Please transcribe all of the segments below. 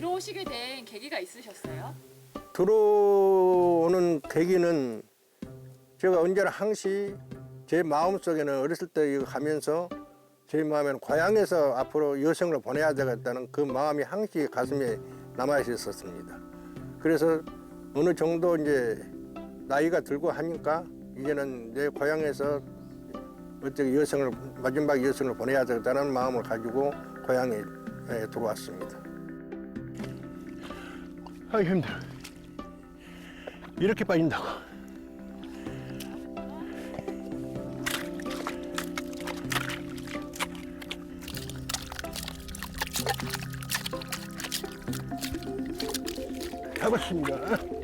들어오시게 된 계기가 있으셨어요? 들어오는 계기는 제가 언제나 항시 제 마음속에는 어렸을 때 이거 가면서 제 마음에는 고향에서 앞으로 여성을 보내야 되겠다는 그 마음이 항시 가슴에 남아 있었습니다. 그래서 어느 정도 이제 나이가 들고 하니까 이제는 내 고향에서 어떻게 여성을 마지막 여성을 보내야 되겠다는 마음을 가지고 고향에 예, 들어왔습니다. 아 힘들어. 이렇게 빠진다고. 잡았습니다.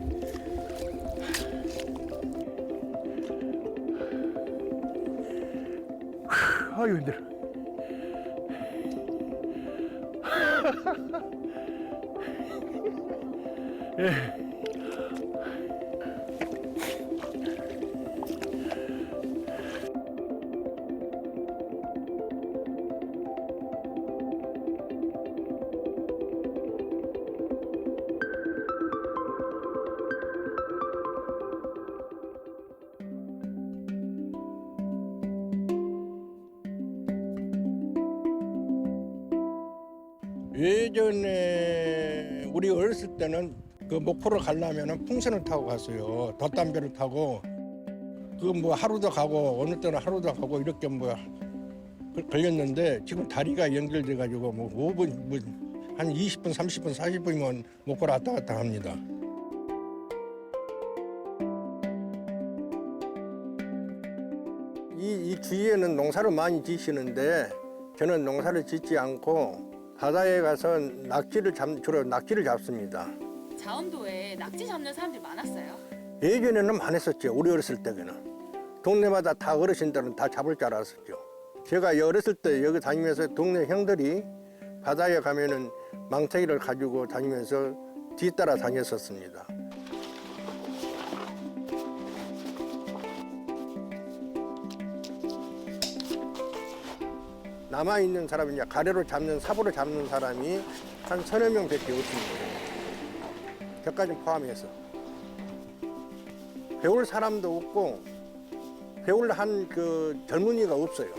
예전에 우리 어렸을 때는 그 목포를 가려면 풍선을 타고 갔어요. 덧담배를 타고 그 뭐 하루도 가고 어느 때는 하루도 가고 이렇게 뭐 그- 걸렸는데 지금 다리가 연결돼 가지고 뭐 5분 뭐한 20분, 30분, 40분이면 목포를 왔다 갔다 합니다. 이, 이 주위에는 농사를 많이 지시는데 저는 농사를 짓지 않고 바다에 가서 낙지를 잡 주로 낙지를 잡습니다. 자원도에 낙지 잡는 사람들이 많았어요. 예전에는 많았었죠. 우리 어렸을 때에는 동네마다 다 어르신들은 다 잡을 줄 알았었죠. 제가 어렸을 때 여기 다니면서 동네 형들이 바다에 가면은 망태기를 가지고 다니면서 뒤따라 다녔었습니다. 남아 있는 사람이 이제 가래로 잡는 삽으로 잡는 사람이 한 서너 명 밖에 없습니다. 저까지 포함해서. 배울 사람도 없고 배울 한 그 젊은이가 없어요.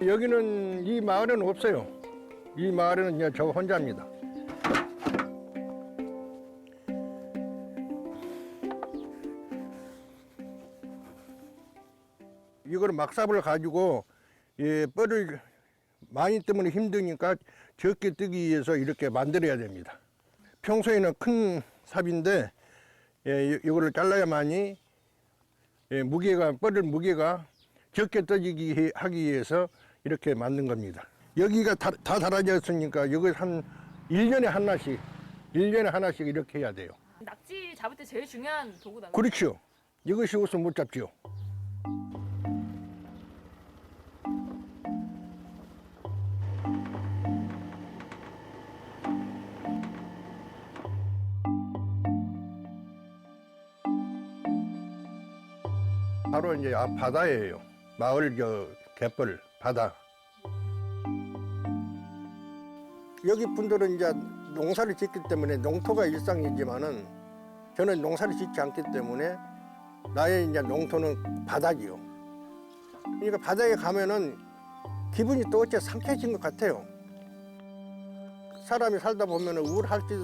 여기는 이 마을은 없어요. 이 마을은 저 혼자입니다. 막삽을 가지고 예, 뻘을 많이 뜨면 힘드니까 적게 뜨기 위해서 이렇게 만들어야 됩니다. 평소에는 큰 삽인데 예, 이- 이거를 잘라야만이 예, 무게가 뻘을 무게가 적게 떠지기 해- 하기 위해서 이렇게 만든 겁니다. 여기가 다, 다 달아졌으니까 여기 한 1년에 하나씩 1년에 하나씩 이렇게 해야 돼요. 낙지 잡을 때 제일 중요한 도구다. 그렇죠. 이것이 없으면 못 잡죠. 바로 이제 앞 바다예요. 마을 저 갯벌 바다. 여기 분들은 이제 농사를 짓기 때문에 농토가 일상이지만은 저는 농사를 짓지 않기 때문에 나의 이제 농토는 바다지요. 그러니까 바다에 가면은 기분이 또 어째 상쾌해진 것 같아요. 사람이 살다 보면은 우울할 때,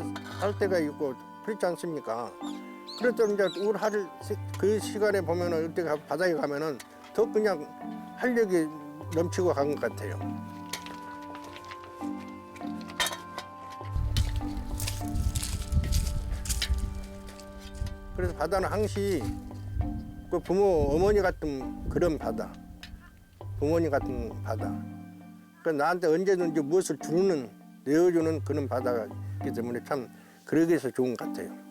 할 때가 있고 그렇지 않습니까? 그래도 이제 우울할 시- 그 시간에 보면은 이때 가- 바다에 가면은 더 그냥 활력이 넘치고 간 것 같아요. 그래서 바다는 항시 그 부모 어머니 같은 그런 바다, 부모님 같은 바다. 그 나한테 언제든지 무엇을 주는 내어주는 그런 바다이기 때문에 참 그러기 위해서 좋은 것 같아요.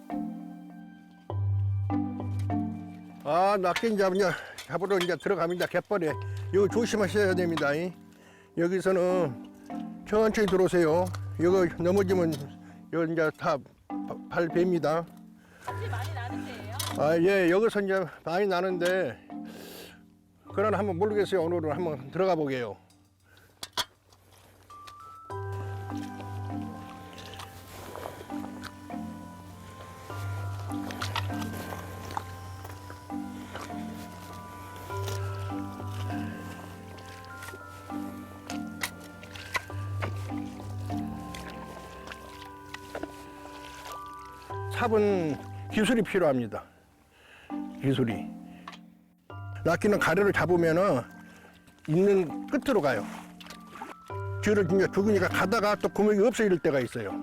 아 낚시 잡냐 잡으러 이제 들어갑니다 갯벌에 이거 조심하셔야 됩니다. 이. 여기서는 천천히 들어오세요. 이거 넘어지면 이거 이제 다발 뱀니다. 낙지 많이 나는 데예요. 아, 예, 여기서 이제 많이 나는데, 그러나 한번 모르겠어요. 오늘은 한번 들어가 보게요. 삽은 기술이 필요합니다. 기술이. 낚시는 가래를 잡으면은 있는 끝으로 가요. 줄을 진짜 죽으니까 가다가 또 구멍이 없어질 때가 있어요.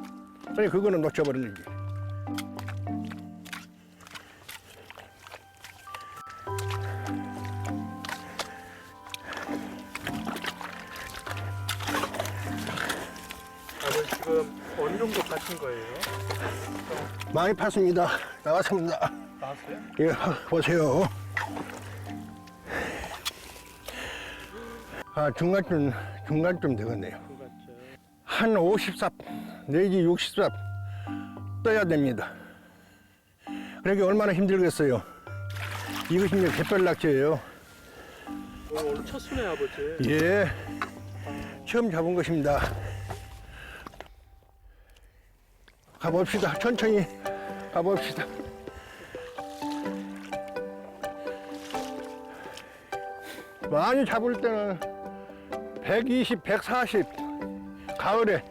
그러니 그거는 놓쳐버리는. 아버지 지금 어느 정도 파신 거예요? 많이 팠습니다. 나왔습니다. 나왔어요? 예, 보세요. 아, 중간쯤, 중간쯤 되겠네요. 한 50삽 내지 60삽 떠야 됩니다. 그러니까 얼마나 힘들겠어요. 이것이 이제 갯벌 낙지예요. 오늘, 오늘 첫 수네 아버지. 예, 처음 잡은 것입니다. 가봅시다. 천천히 가봅시다. 많이 잡을 때는 120, 140 가을에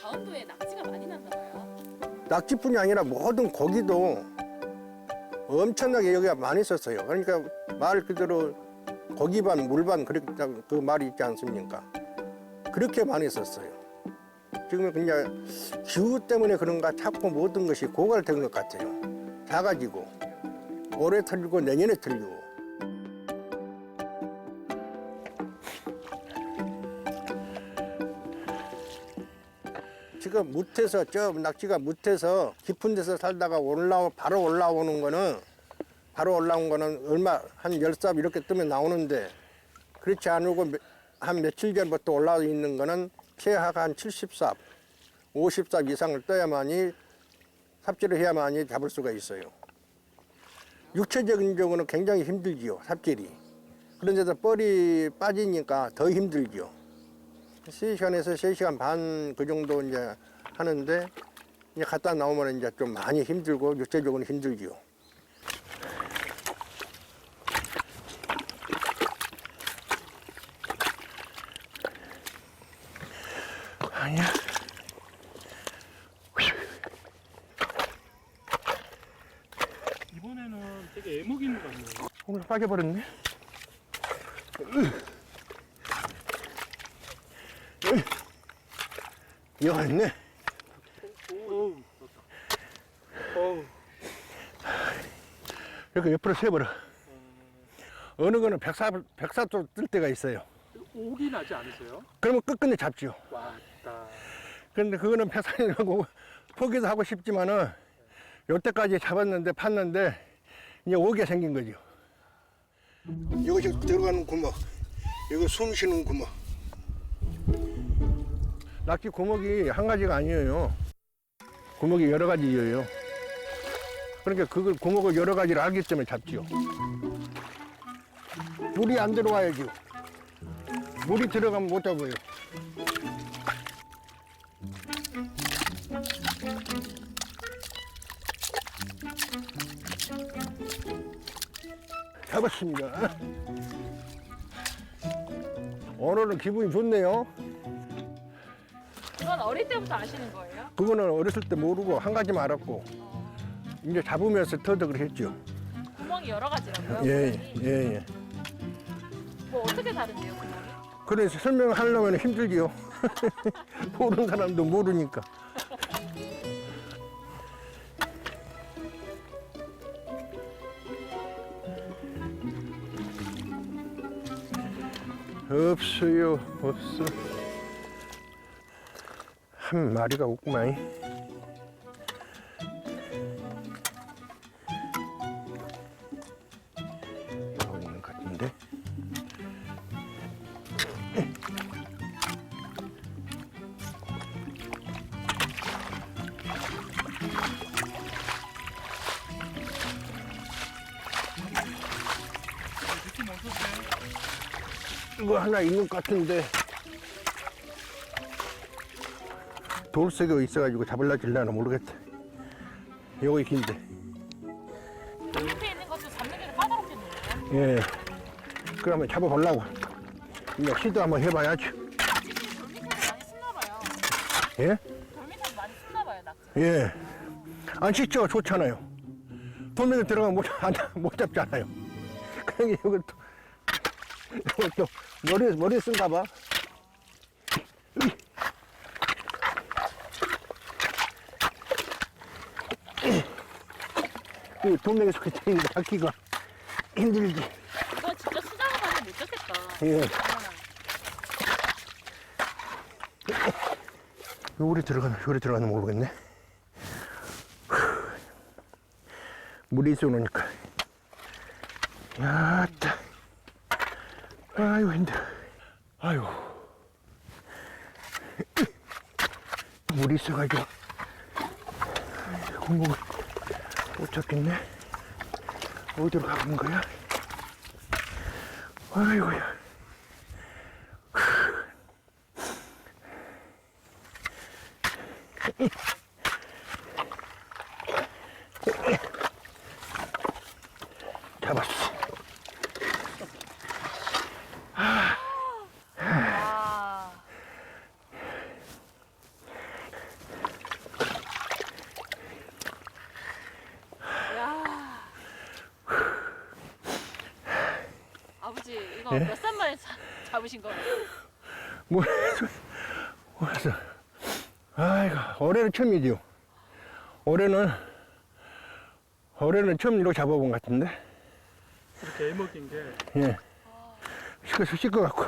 자원도에 낙지가 많이 났나 봐요. 낙지뿐이 아니라 모든 고기도 엄청나게 여기가 많이 썼어요. 그러니까 말 그대로 고기 반, 물 반, 그렇게 그 말이 있지 않습니까? 그렇게 많이 썼어요. 지금은 그냥 기후 때문에 그런가 자꾸 모든 것이 고갈된 것 같아요. 작아지고 올해 틀리고 내년에 틀리고. 지금 무태서 저 낙지가 무태서 깊은 데서 살다가 올라오 바로 올라오는 거는 바로 올라온 거는 얼마 한 열삽 이렇게 뜨면 나오는데 그렇지 않고 몇- 한 며칠 전부터 올라와 있는 거는 최하가 한 70삽, 50삽 이상을 떠야만이 삽질을 해야만이 잡을 수가 있어요. 육체적인 적으로는 굉장히 힘들지요, 삽질이. 그런데도 뻘이 빠지니까 더 힘들죠. 3시간에서 3시간 반 그 정도 이제 하는데 이제 갔다 나오면 이제 좀 많이 힘들고 육체적으로 힘들지요. 이번에는 되게 애먹인 것 같네요. 오늘 빠져버렸네. 이거 있네. 어우. 어우. 이렇게 옆으로 세버려. 어느 거는 백사, 백사도 뜰 때가 있어요. 오기 나지 않으세요? 그러면 끝끝내 잡죠. 왔다. 그런데 그거는 백사이라고 포기도 하고 싶지만은 여태까지 잡았는데 팠는데 이제 오게 생긴 거죠. 이것이 들어가는 구멍, 이거 숨 쉬는 구멍. 낙지 구멍이 한 가지가 아니에요. 구멍이 여러 가지예요. 그러니까 그걸 구멍을 여러 가지를 알기 때문에 잡지요. 물이 안 들어와야죠. 물이 들어가면 못 잡아요. 잡았습니다. 오늘은 기분이 좋네요. 이건 어릴 때부터 아시는 거예요? 그거는 어렸을 때 모르고 한 가지만 알았고 이제 잡으면서 터득을 했죠. 구멍이 여러 가지라고요? 예, 구멍이? 예, 예. 뭐 어떻게 다른데요, 구멍이? 그래서 설명하려면 힘들지요. 모르는 사람도 모르니까. 없어요, 없어. 한 마리가 없구만. 이거 하나 있는 것 같은데 돌색이 있어가지고 잡을라 질라나 모르겠다 요거 긴데 밑에 있는 것도 잡는 게 까다롭겠네요. 예 그러면 잡아보려고 이제 시도 한번 해봐야지 돌 많이 봐요. 예? 돌 밑에서 많이 숨나 봐요, 낙지가. 예. 안 식초가 좋잖아요. 돌멩이 들어가면 못, 안, 못 잡잖아요. 그러니 이것도, 이것도 머리, 머리 쓴가 봐. 이 속에 들어있는 거 잡기가 힘들지. 이거 진짜 수작업 하면 못 잡겠다. 예. 요리 들어가나, 요리 들어가나 모르겠네. 물이 쏘놓으니까. 야따. 아이고, 힘들어. 아이고. 물이 있어가지고. 공복을 못 잡겠네. 어디로 가는 거야? 아이고야. 잡았어. 아. 야. 아버지 이거 예? 몇 살 만에 자, 잡으신 거예요? 뭐, 그래서, 아이고, 올해는 처음이죠. 올해는, 올해는 처음 이로 잡아본 것 같은데, 이렇게 애먹인 게 예. 시커서 씻어갖고.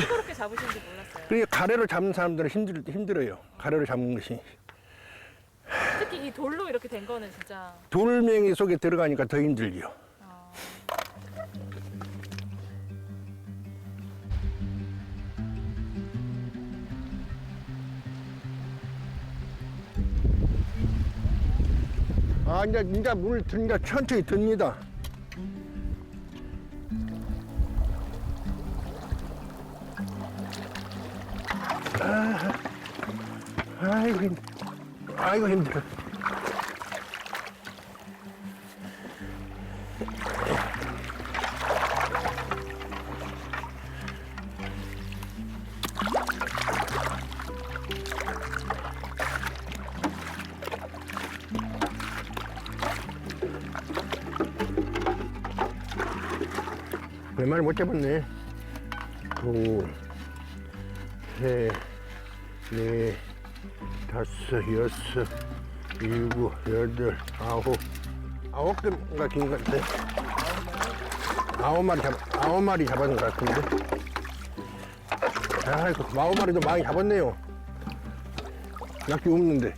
시끄럽게 잡으시는지 몰랐어요. 그게 가래로 잡는 사람들은 힘들, 힘들어요. 가래로 잡는 것이. 특히 이 돌로 이렇게 된 거는 진짜 돌멩이 속에 들어가니까 더 힘들죠. 어, 아, 이제, 이제 물, 드- 이제 천천히 듭니다. 아, 아이고, 힘, 아이고, 힘들어. 얼마나 못 잡았네. 여섯, 일곱, 여덟, 아홉. 아홉 개인가 긴 것 같아. 아홉 마리 잡, 아홉 마리 잡았는 것 같은데. 아이고, 아홉 마리도 많이 잡았네요. 약기 없는데.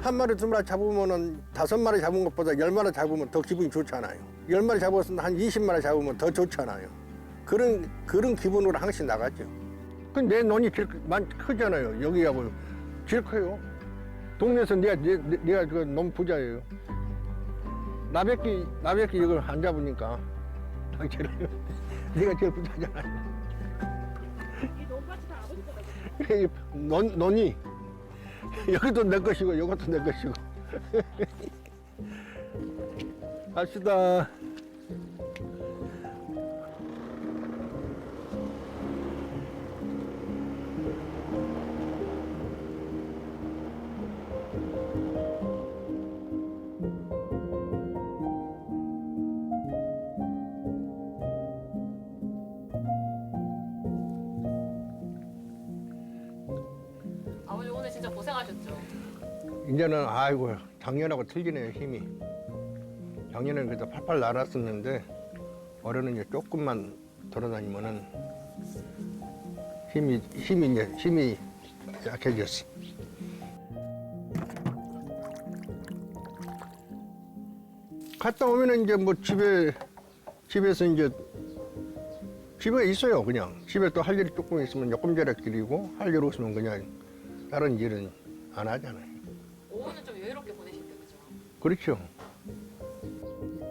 한 마리 두 마리 잡으면은 다섯 마리 잡은 것보다 열 마리 잡으면 더 기분이 좋잖아요. 열 마리 잡았으면 한 20마리 잡으면 더 좋잖아요. 그런 그런 기분으로 항상 나가죠. 근데 내 논이 제일 많 크잖아요. 여기하고 제일 커요. 동네에서 내가 내, 내- 내가 그 너무 부자예요. 나백기 나백기 이걸 안 잡으니까 아, 제일 내가 제일 부자잖아요. 이 논밭이 다 아버지 거다. 이 논, 논이 여기도 내 것이고 이것도 내 것이고 갑시다 이제는 아이고 작년하고 틀리네요 힘이 작년에는 그래도 팔팔 날았었는데 올해는 이제 조금만 돌아다니면은 힘이 힘이 이제 힘이 약해졌어. 갔다 오면은 이제 뭐 집에 집에서 이제 집에 있어요 그냥 집에 또 할 일이 조금 있으면 요금제락 길이고 할 일 없으면 그냥 다른 일은 안 하잖아요. 그렇죠.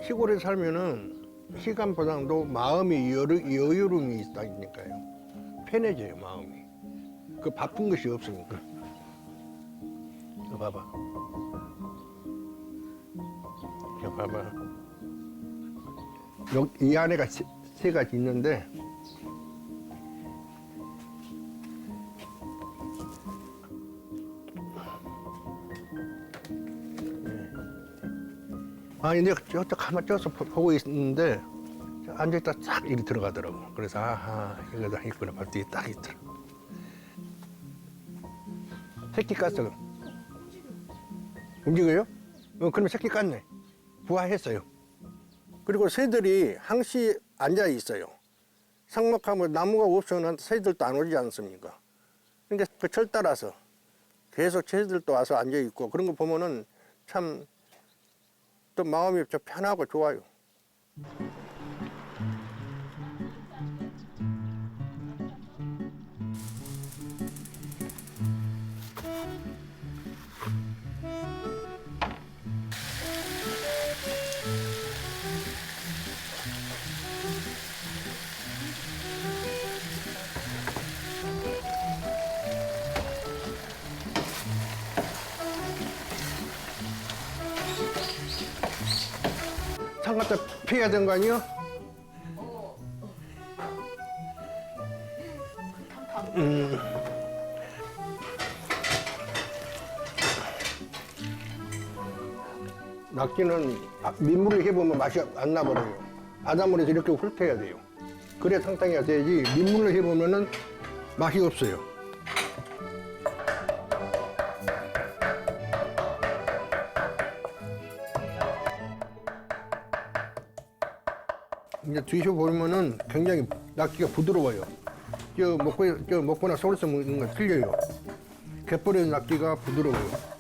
시골에 살면은 시간보다도 마음이 여유, 여유로움이 있다니까요. 편해져요 마음이. 그 바쁜 것이 없으니까. 이거 봐봐. 봐봐. 여기 이 안에가 세, 세 가지 있는데 아니 내가 저쪽 가만 쪄서 보- 보고 있는데 앉아있다 싹 이리 들어가더라고. 그래서 아하 이거 다 있구나 발뒤에 딱 있더라. 새끼 깠어. 움직여요? 어, 그럼 새끼 깠네. 부화했어요. 그리고 새들이 항시 앉아 있어요. 상막하면 나무가 없으면 새들도 안 오지 않습니까? 그러니까 그 철 따라서 계속 새들도 와서 앉아 있고 그런 거 보면은 참 또 마음이 좀 편하고 좋아요. 상 갖다 피해야 되는 거 아니요? 음. 낙지는 아, 민물을 해보면 맛이 안 나버려요. 바닷물에서 이렇게 훑어야 돼요. 그래 상상이 돼야지 민물을 해보면은 맛이 없어요. 이제 드셔보면은 굉장히 낙지가 부드러워요. 저 먹고, 저 먹거나 서울에서 먹는 건 틀려요. 갯벌의 낙지가 부드러워요.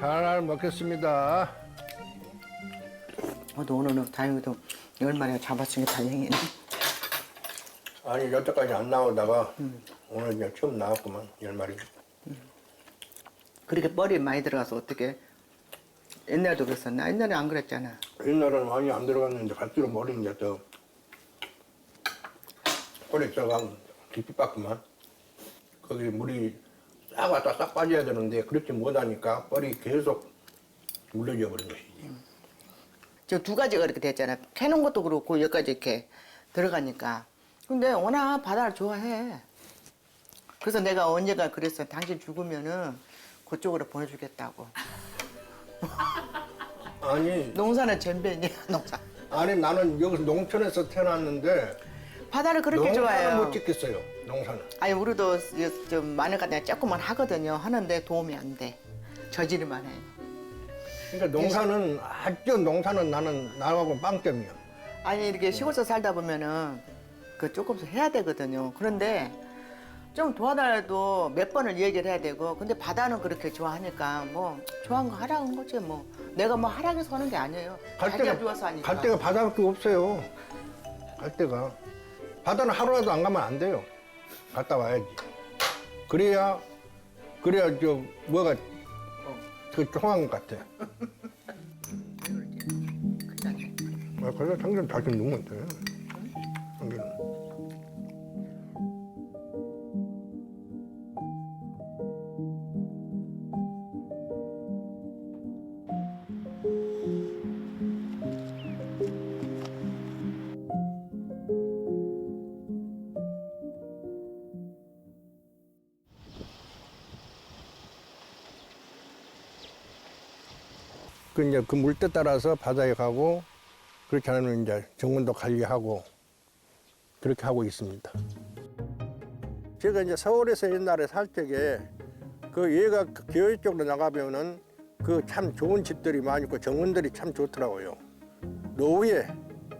잘 먹겠습니다. 어, 너 오늘은 다행히도 열 마리 잡았으니까 다행이네. 아니 여태까지 안 나오다가 오늘 그냥 처음 나왔구만 열 마리. 그렇게 뻘이 많이 들어가서 어떻게 옛날도 그랬었나? 옛날에 안 그랬잖아. 옛날에는 많이 안 들어갔는데 갈수록 머리 이제 더 꼬리 들어가면 깊이 빠꾸만 거기 물이 싹 왔다 싹 빠져야 되는데 그렇게 못하니까 뻘이 계속 물려져 버린 것이지. 저두 가지가 이렇게 됐잖아. 캐는 것도 그렇고 여기까지 이렇게 들어가니까. 근데 워낙 바다를 좋아해. 그래서 내가 언제가 그랬어. 당신 죽으면은 그쪽으로 보내주겠다고. 아니 농사는 전변이야, 농사. 아니 나는 여기서 농촌에서 태어났는데 바다를 그렇게 농사는 좋아해요. 못 짓겠어요. 농사는. 아니 우리도 이- 좀 마늘 갖다 조금만 하거든요. 하는데 도움이 안 돼. 저지르만 해. 그러니까 농사는 아주 농사는 나는 나하고 빵점이야. 아니 이렇게 시골서 살다 보면은 그 조금씩 해야 되거든요. 그런데 좀 도와달라도 몇 번을 얘기를 해야 되고 근데 바다는 그렇게 좋아하니까 뭐 좋아한 거 하라는 거지 뭐 내가 뭐 하라고 하는 게 아니에요. 갈 자기가 데가 좋아서 하니까. 갈 데가 바다밖에 없어요. 갈 데가 바다는 하루라도 안 가면 안 돼요. 갔다 와야지. 그래야 그래야 저 뭐가 그 통한 것 같아. 아, 그래서 당장 자기 누면 돼. 당기 그 이제 그 물때 따라서 바다에 가고 그렇지 않으면 이제 정문도 관리하고 그렇게 하고 있습니다. 제가 이제 서울에서 옛날에 살 적에 그 얘가 그 교회 쪽으로 나가면은 그 참 좋은 집들이 많이 있고 정원들이 참 좋더라고요. 노후에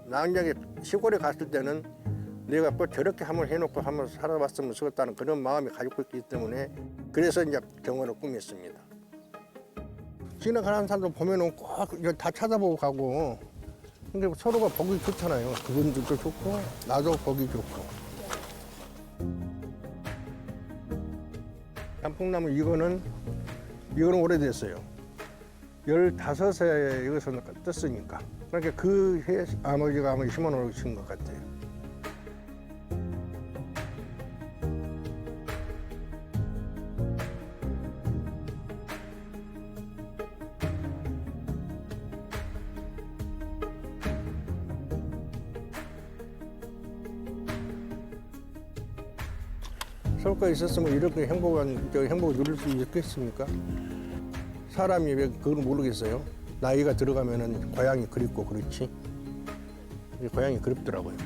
나중에 시골에 갔을 때는 내가 뭐 저렇게 한번 해놓고 한번 살아봤으면 좋겠다는 그런 마음이 가지고 있기 때문에 그래서 이제 정원을 꾸몄습니다. 지나가는 사람들 보면은 꼭 이거 다 찾아보고 가고 근데 서로가 보기 좋잖아요. 그분들도 좋고 나도 보기 좋고. 단풍나무 이거는 이거는 오래됐어요. 15세 여기서 떴으니까. 그러니까 그 해 아버지가 아마 심어 놓으신 것 같아요. 서울까지 있었으면 이렇게 행복한 저 행복을 누릴 수 있겠습니까? 사람이 왜 그걸 모르겠어요? 나이가 들어가면은 고향이 그립고 그렇지. 고향이 그립더라고요.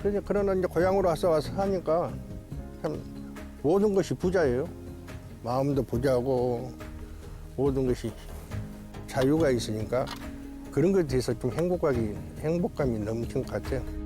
그래서 그러나 이제 고향으로 와서 와서 하니까 참 모든 것이 부자예요. 마음도 부자고 모든 것이 자유가 있으니까 그런 것에 대해서 좀 행복하기 행복감이 넘치는 것 같아요.